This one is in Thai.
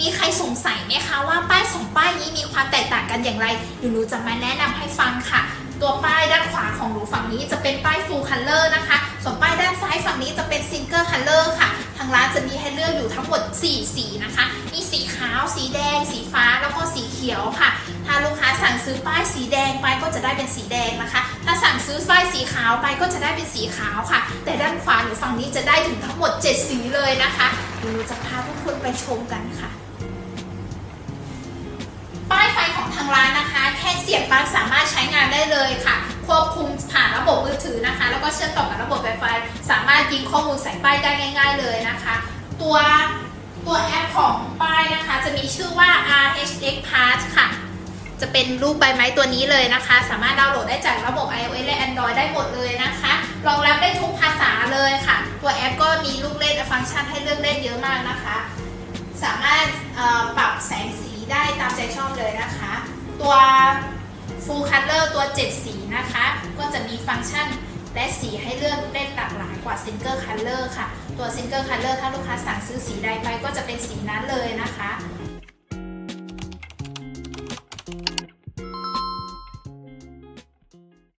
มีใครสงสัยไหมคะว่าป้ายสองป้ายนี้มีความแตกต่างกันอย่างไรเดี๋ยวหนูจะมาแนะนำให้ฟังค่ะ ตัวป้ายด้านขวาของหนูฝั่งนี้จะเป็นป้าย full color นะคะ ส่วนป้ายด้านซ้ายฝั่งนี้จะเป็น single color ค่ะ ทางร้านจะมีให้เลือกอยู่ทั้งหมด 4 สีนะคะ มีสีขาว สีแดง สีฟ้า แล้วก็สีเขียวค่ะ สั่งซื้อป้ายสีแดงไปก็จะได้เป็นสีแดงนะคะ ถ้าสั่งซื้อป้ายสีขาวไปก็จะได้เป็นสีขาวค่ะ แต่ด้านขวาหนูฝั่งนี้จะได้ถึงทั้งหมด 7 สีเลยนะคะเดี๋ยวจะพาทุกคนไปชมกันค่ะ ป้ายไฟของทางร้านนะคะ แค่เสียบปลั๊กสามารถใช้งานได้เลยค่ะ ควบคุมผ่านระบบมือถือนะคะ แล้วก็เชื่อมต่อกับระบบ Wi-Fi สามารถยิงข้อมูลใส่ป้ายได้ง่าย ๆ เลยนะคะ ตัวตัวแอปของป้ายนะคะ จะมีชื่อว่า RHX Pass ค่ะ จะเป็นรูปใบไม้ตัวนี้เลยนะคะ สามารถดาวน์โหลดได้จากระบบ iOS และ Android ได้หมดเลยนะคะ รองรับได้ทุกภาษาเลยค่ะ ตัวแอปก็มีลูกเล่นและฟังก์ชันให้เลือกเล่นเยอะมากนะคะ สามารถปรับแสงสีได้ตามใจชอบเลยนะคะ ตัว Full Color ตัว 7 สีนะคะ ก็จะมีฟังก์ชันและสีให้เลือกเล่นหลากหลายกว่า Single Color ค่ะ ตัว Single Color ถ้าลูกค้าสั่งซื้อสีใดไปก็จะเป็นสีนั้นเลยนะคะ